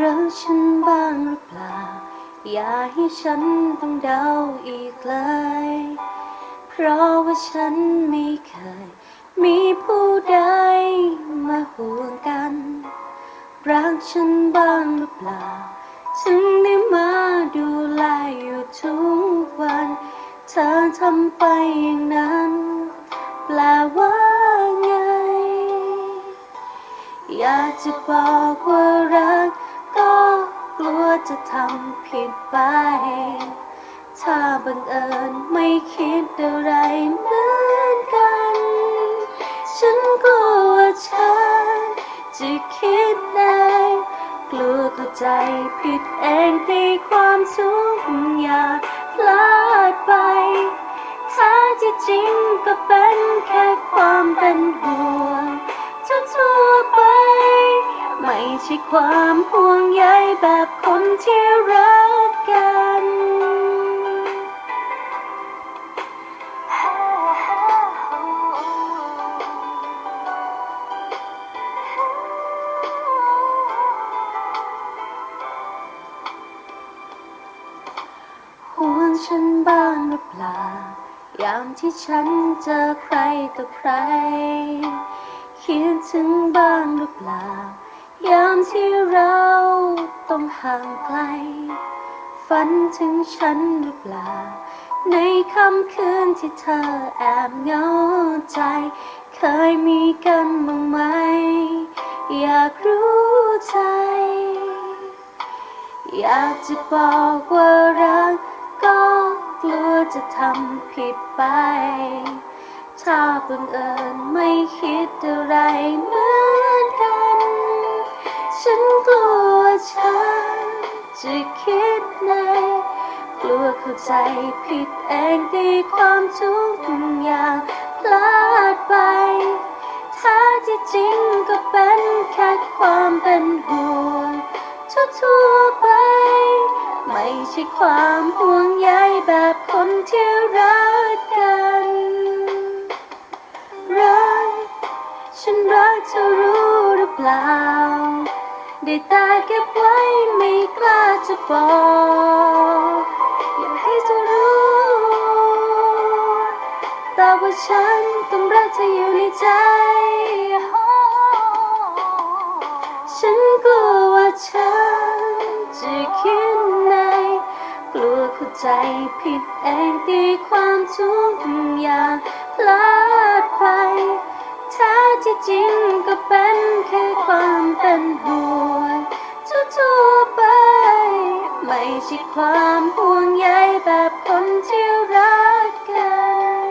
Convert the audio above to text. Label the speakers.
Speaker 1: รักฉันบ้างหรือเปล่า อย่าให้ฉันต้องเดาอีกเลย เพราะว่าฉันไม่เคย มีผู้ใดมาห่วงกัน รักฉันบ้างหรือเปล่าถึงได้มาดูแลอยู่ทุกวัน เธอทำไปอย่างนั้น แปลว่าไง อยากจะบอกว่ารัก กลัวจะทำผิดไป ถ้าบังเอิญไม่คิดอะไรเหมือนกัน ฉันกลัวฉันจะคิดในกลัวเข้าใจผิดเองตีความทุกอย่าพลาดไป ถ้าที่จริงก็เป็นแค่ความเป็นห่วงทั่วๆไป ไม่ใช่ความห่วงใยแบบคนที่รักกัน ห่วงฉันบ้างหรือเปล่ายามที่ฉันเจอใครต่อใคร คิดถึงบ้างหรือเปล่า ยามที่เราต้องห่างไกล ฝันถึงฉันหรือเปล่า ในค่ำคืนที่เธอแอบเหงาใจ เคยมีกันบ้างไหม อยากรู้ใจ อยากจะบอกว่ารัก ก็กลัวจะทำผิดไป ถ้าบังเอิญไม่คิดอะไร ฉันจะคิดในกลัวเข้าใจผิดเองตีความทุกอย่างพลาดไป ถ้าที่จริงก็เป็นแค่ความเป็นห่วงทั่วๆไป ไม่ใช่ความห่วงใยแบบคนที่รักกัน รัก ฉันรักเธอรู้หรือเปล่า ได้แต่เก็บไว้ไม่กล้าจะบอกอยากให้เธอรู้ แต่ว่าฉันต้องรักเธออยู่ในใจ ฉันกลัวว่าฉันจะคิดในกลัวเข้าใจผิดเองตีความทุกอย่างพลาดไป ที่จริงก็เป็นแค่ความเป็นห่วงทั่วๆไป ไม่ใช่ความห่วงใยแบบคนที่รักกัน